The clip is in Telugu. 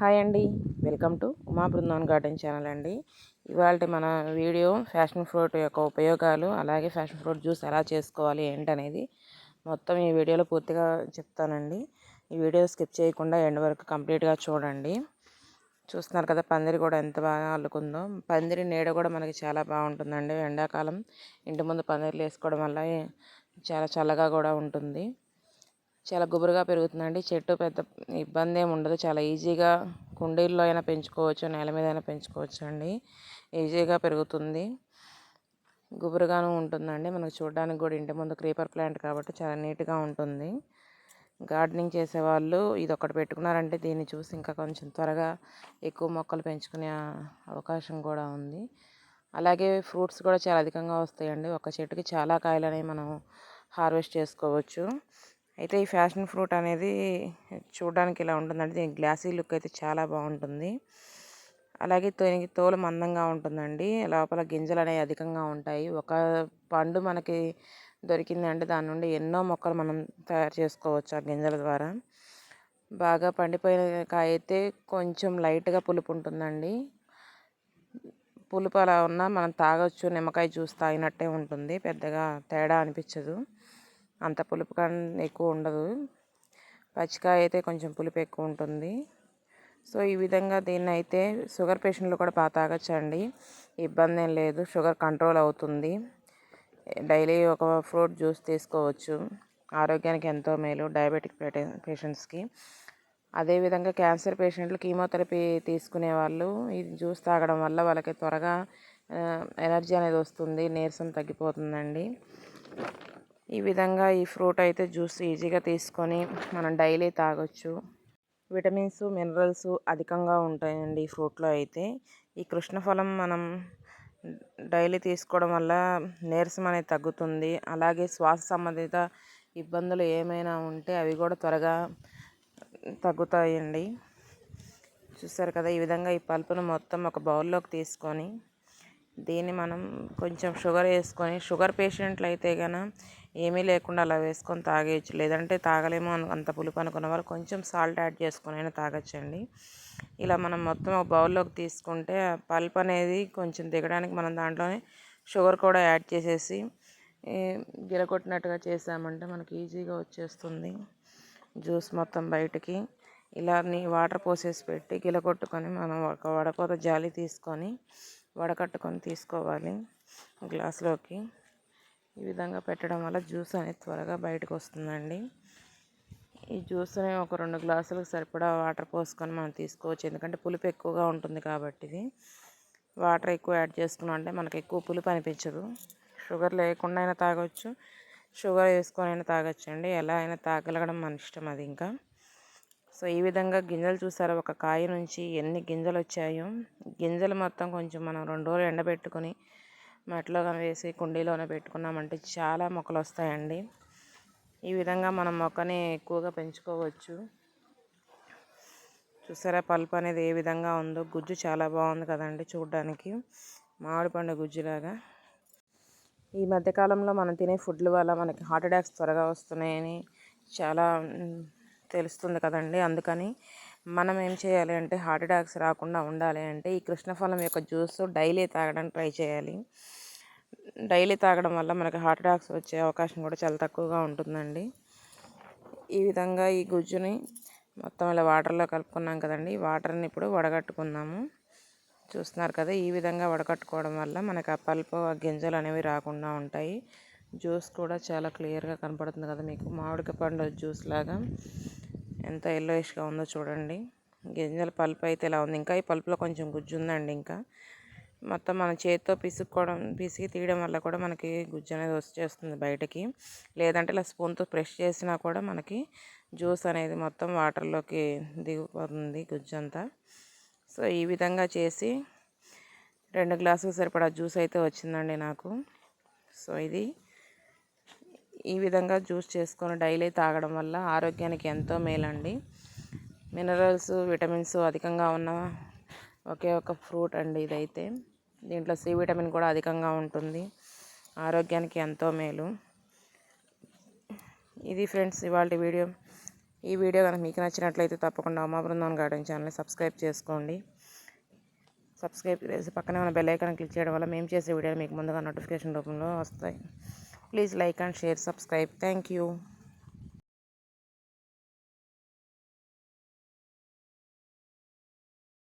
హాయ్ అండి. Welcome to Uma Brindavan garden channel అండి. ఇవాళ మన వీడియో ఫ్యాషన్ ఫ్రూట్ యొక్క ఉపయోగాలు అలాగే ఫ్యాషన్ ఫ్రూట్ జ్యూస్ ఎలా చేసుకోవాలి ఏంటనేది మొత్తం ఈ వీడియోలో పూర్తిగా చెప్తానండి. ఈ వీడియో స్కిప్ చేయకుండా ఎండ్ వరకు కంప్లీట్గా చూడండి. చూస్తున్నారు కదా పందిరి కూడా ఎంత బాగా అల్లుకుందో. పందిరి నీడ కూడా మనకి చాలా బాగుంటుందండి. ఎండాకాలం ఇంటి ముందు పందిరిలు వేసుకోవడం వల్ల చాలా చల్లగా కూడా ఉంటుంది. చాలా గుబురుగా పెరుగుతుందండి. చెట్టు పెద్ద ఇబ్బంది ఏమి ఉండదు. చాలా ఈజీగా కుండీల్లో అయినా పెంచుకోవచ్చు నేల మీద అయినా పెంచుకోవచ్చు అండి. ఈజీగా పెరుగుతుంది. గుబురుగాను ఉంటుందండి. మనకు చూడడానికి కూడా ఇంటి ముందు క్రీపర్ ప్లాంట్ కాబట్టి చాలా నీట్గా ఉంటుంది. గార్డెనింగ్ చేసేవాళ్ళు ఇది ఒకటి పెట్టుకున్నారంటే దీన్ని చూసి ఇంకా కొంచెం త్వరగా ఎక్కువ మొక్కలు పెంచుకునే అవకాశం కూడా ఉంది. అలాగే ఫ్రూట్స్ కూడా చాలా అధికంగా వస్తాయండి. ఒక చెట్టుకి చాలా కాయలు మనం హార్వెస్ట్ చేసుకోవచ్చు. అయితే ఈ ఫ్యాషన్ ఫ్రూట్ అనేది చూడడానికి ఇలా ఉంటుందండి. దీని గ్లాసీ లుక్ అయితే చాలా బాగుంటుంది. అలాగే దీనికి తోలు మందంగా ఉంటుందండి. లోపల గింజలు అనేవి అధికంగా ఉంటాయి. ఒక పండు మనకి దొరికిందంటే దాని నుండి ఎన్నో మొక్కలు మనం తయారు చేసుకోవచ్చు ఆ గింజల ద్వారా. బాగా పండిపోయిన కాయ అయితే కొంచెం లైట్గా పులుపు ఉంటుందండి. పులుపు అలా ఉన్నా మనం తాగొచ్చు. నిమ్మకాయ జ్యూస్ తాగినట్టే ఉంటుంది. పెద్దగా తేడా అనిపించదు. అంత పులుపు కానీ ఎక్కువ ఉండదు. పచ్చికాయ అయితే కొంచెం పులుపు ఎక్కువ ఉంటుంది. సో ఈ విధంగా దీన్ని అయితే షుగర్ పేషెంట్లు కూడా బాగా తాగొచ్చండి. ఇబ్బంది ఏం లేదు. షుగర్ కంట్రోల్ అవుతుంది. డైలీ ఒక ఫ్రూట్ జ్యూస్ తీసుకోవచ్చు. ఆరోగ్యానికి ఎంతో మేలు డయాబెటిక్ పేషెంట్స్కి. అదేవిధంగా క్యాన్సర్ పేషెంట్లు కీమోథెరపీ తీసుకునే వాళ్ళు ఈ జ్యూస్ తాగడం వల్ల వాళ్ళకి త్వరగా ఎనర్జీ అనేది వస్తుంది. నీరసం తగ్గిపోతుందండి. ఈ విధంగా ఈ ఫ్రూట్ అయితే జ్యూస్ ఈజీగా తీసుకొని మనం డైలీ తాగొచ్చు. విటమిన్స్ మినరల్స్ అధికంగా ఉంటాయండి ఈ ఫ్రూట్లో అయితే. ఈ కృష్ణఫలం మనం డైలీ తీసుకోవడం వల్ల నీరసం అనేది తగ్గుతుంది. అలాగే శ్వాస సంబంధిత ఇబ్బందులు ఏమైనా ఉంటే అవి కూడా త్వరగా తగ్గుతాయండి. చూసారు కదా ఈ విధంగా ఈ పల్పును మొత్తం ఒక బౌల్లోకి తీసుకొని దీన్ని మనం కొంచెం షుగర్ వేసుకొని షుగర్ పేషెంట్లు అయితే కనుక ఏమీ లేకుండా అలా వేసుకొని తాగేయచ్చు. లేదంటే తాగలేము అంత పులుపు అనుకున్న వాళ్ళు కొంచెం సాల్ట్ యాడ్ చేసుకొని అయినా తాగొచ్చండి. ఇలా మనం మొత్తం ఒక బౌల్లోకి తీసుకుంటే పల్ప్ అనేది కొంచెం దిగడానికి మనం దాంట్లోనే షుగర్ కూడా యాడ్ చేసేసి గిరగొట్టినట్టుగా చేసామంటే మనకి ఈజీగా వచ్చేస్తుంది. జ్యూస్ మొత్తం బయటికి ఇలా వాటర్ పోసేసి పెట్టి గిలగొట్టుకొని మనం ఒక వడపోత జాలి తీసుకొని వడకట్టుకొని తీసుకోవాలి గ్లాస్లోకి. ఈ విధంగా పెట్టడం వల్ల జ్యూస్ అనేది త్వరగా బయటకు వస్తుందండి. ఈ జ్యూస్ని ఒక రెండు గ్లాసులకు సరిపడా వాటర్ పోసుకొని మనం తీసుకోవచ్చు. ఎందుకంటే పులుపు ఎక్కువగా ఉంటుంది కాబట్టి ఇది. వాటర్ ఎక్కువ యాడ్ చేసుకున్నాం అంటే మనకు ఎక్కువ పులుపు అనిపించదు. షుగర్ లేకుండా అయినా తాగొచ్చు. షుగర్ వేసుకొని అయినా తాగొచ్చు అండి. ఎలా అయినా తాగలగడం మన ఇష్టం అది ఇంకా. సో ఈ విధంగా గింజలు చూసారా? ఒక కాయ నుంచి ఎన్ని గింజలు వచ్చాయో. గింజలు మొత్తం కొంచెం మనం రెండు రోజులు ఎండబెట్టుకొని మట్టిలో కానీ వేసి కుండీలోనే పెట్టుకున్నామంటే చాలా మొక్కలు వస్తాయండి. ఈ విధంగా మనం మొక్కని ఎక్కువగా పెంచుకోవచ్చు. చూసారా పల్పు అనేది ఏ విధంగా ఉందో? గుజ్జు చాలా బాగుంది కదండి చూడడానికి. మామిడి పండు గుజ్జులాగా. ఈ మధ్యకాలంలో మనం తినే ఫుడ్ల వల్ల మనకి హార్ట్ అటాక్స్ త్వరగా వస్తున్నాయని చాలా తెలుస్తుంది కదండి. అందుకని మనం ఏం చేయాలి అంటే హార్ట్ అటాక్స్ రాకుండా ఉండాలి అంటే ఈ కృష్ణఫలం యొక్క జ్యూస్ డైలీ తాగడానికి ట్రై చేయాలి. డైలీ తాగడం వల్ల మనకి హార్ట్ అటాక్స్ వచ్చే అవకాశం కూడా చాలా తక్కువగా ఉంటుందండి. ఈ విధంగా ఈ గుజ్జుని మొత్తం ఇలా వాటర్లో కలుపుకున్నాం కదండి. వాటర్ని ఇప్పుడు వడగట్టుకున్నాము. చూస్తున్నారు కదా ఈ విధంగా వడకట్టుకోవడం వల్ల మనకి ఆ పల్పు ఆ గింజలు అనేవి రాకుండా ఉంటాయి. జ్యూస్ కూడా చాలా క్లియర్గా కనపడుతుంది కదా మీకు. మామిడికాయ పండు జ్యూస్ లాగా. ఎంత ఎల్లోయిష్గా ఉందో చూడండి. గింజల పల్పు అయితే ఇలా ఉంది. ఇంకా ఈ పల్పులో కొంచెం గుజ్జు ఉందండి ఇంకా. మొత్తం మన చేతితో పిసుక్కోవడం పిసికి తీయడం వల్ల కూడా మనకి గుజ్జు అనేది వచ్చేస్తుంది బయటకి. లేదంటే ఇలా స్పూన్తో ప్రెష్ చేసినా కూడా మనకి జ్యూస్ అనేది మొత్తం వాటర్లోకి దిగిపోతుంది గుజ్జు అంతా సో ఈ విధంగా చేసి రెండు గ్లాసులు సరిపడా జ్యూస్ అయితే వచ్చిందండి నాకు. సో ఇది ఈ విధంగా జ్యూస్ చేసుకొని డైలీ తాగడం వల్ల ఆరోగ్యానికి ఎంతో మేలండి. మినరల్స్ విటమిన్స్ అధికంగా ఉన్న ఒకే ఒక ఫ్రూట్ అండి ఇదైతే. దీంట్లో సి విటమిన్ కూడా అధికంగా ఉంటుంది. ఆరోగ్యానికి ఎంతో మేలు. ఇది ఫ్రెండ్స్ ఇవాళ వీడియో. ఈ వీడియో కనుక మీకు నచ్చినట్లయితే తప్పకుండా ఉమా బృందం గార్డెన్ ఛానల్ని సబ్స్క్రైబ్ చేసుకోండి. సబ్స్క్రైబ్ చేసి పక్కనే ఉన్న బెల్ ఐకాన్ క్లిక్ చేయడం వల్ల మేము చేసే వీడియోలు మీకు ముందుగా నోటిఫికేషన్ రూపంలో వస్తాయి. Please like and share subscribe thank you